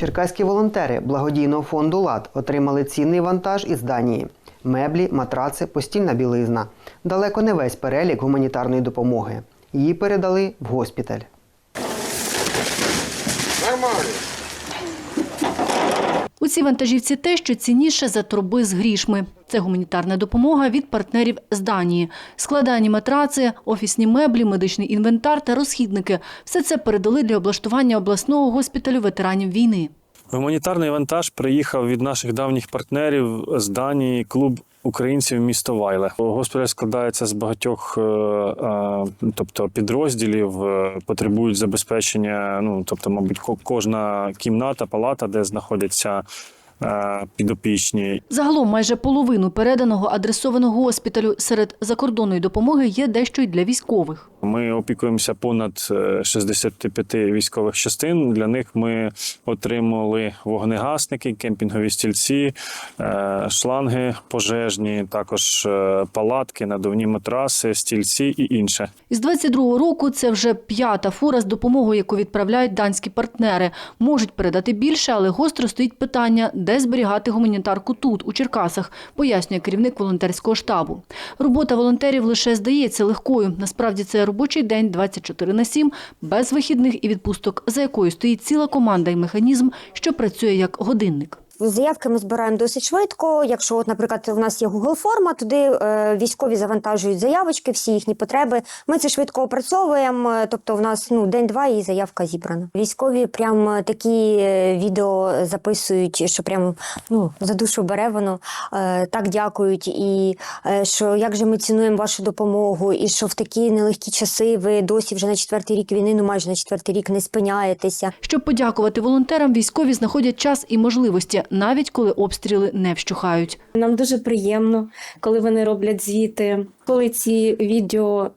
Черкаські волонтери благодійного фонду ЛАД отримали цінний вантаж із Данії: меблі, матраци, постільна білизна. Далеко не весь перелік гуманітарної допомоги. Її передали в госпіталь. Цій вантажівці те, що цінніше за труби з грішми. Це гуманітарна допомога від партнерів з Данії. Складані матраци, офісні меблі, медичний інвентар та розхідники. Все це передали для облаштування обласного госпіталю ветеранів війни. Гуманітарний вантаж приїхав від наших давніх партнерів з Данії, клуб українців місто Вайле. Госпіталь складається з багатьох, е, е, тобто підрозділів, е, потребують забезпечення. Ну тобто, мабуть, кожна кімната, палата, де знаходяться підопічні. Загалом майже половину переданого адресованого госпіталю серед закордонної допомоги є дещо й для військових. Ми опікуємося понад е, 65 військових частин. Для них ми отримали вогнегасники, кемпінгові стільці, е, шланги пожежні, також е, палатки, надувні матраси, стільці і інше. Із 22-го року це вже п'ята фура з допомогою, яку відправляють данські партнери. Можуть передати більше, але гостро стоїть питання, де зберігати гуманітарку тут, у Черкасах, пояснює керівник волонтерського штабу. Робота волонтерів лише здається легкою. Насправді це робочий день 24 на 7, без вихідних і відпусток, за якою стоїть ціла команда і механізм, що працює як годинник. Заявки ми збираємо досить швидко. Якщо, от, наприклад, у нас є Google форма, туди е, військові завантажують заявочки, всі їхні потреби. Ми це швидко опрацьовуємо. е, Тобто, в нас ну день-два і заявка зібрана. Військові прям е, такі відео записують, що прям ну за душу бере воно. Так дякують, і що як же ми цінуємо вашу допомогу, і що в такі нелегкі часи ви досі вже на четвертий рік війни, ну майже на четвертий рік не спиняєтеся. Щоб подякувати волонтерам, військові знаходять час і можливості, навіть коли обстріли не вщухають. Нам дуже приємно, коли вони роблять звіти, коли ці відео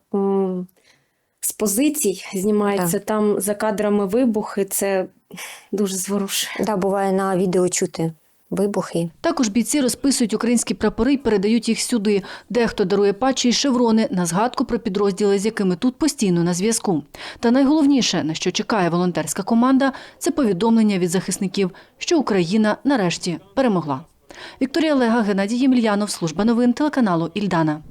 з позицій знімаються, там за кадрами вибухи, це дуже зворушує. Да, буває на відео чути вибухи. Також бійці розписують українські прапори і передають їх сюди. Дехто дарує патчі і шеврони на згадку про підрозділи, з якими тут постійно на зв'язку. Та найголовніше, на що чекає волонтерська команда, це повідомлення від захисників, що Україна нарешті перемогла. Вікторія Лега, Геннадій Ємельянов, служба новин телеканалу Ільдана.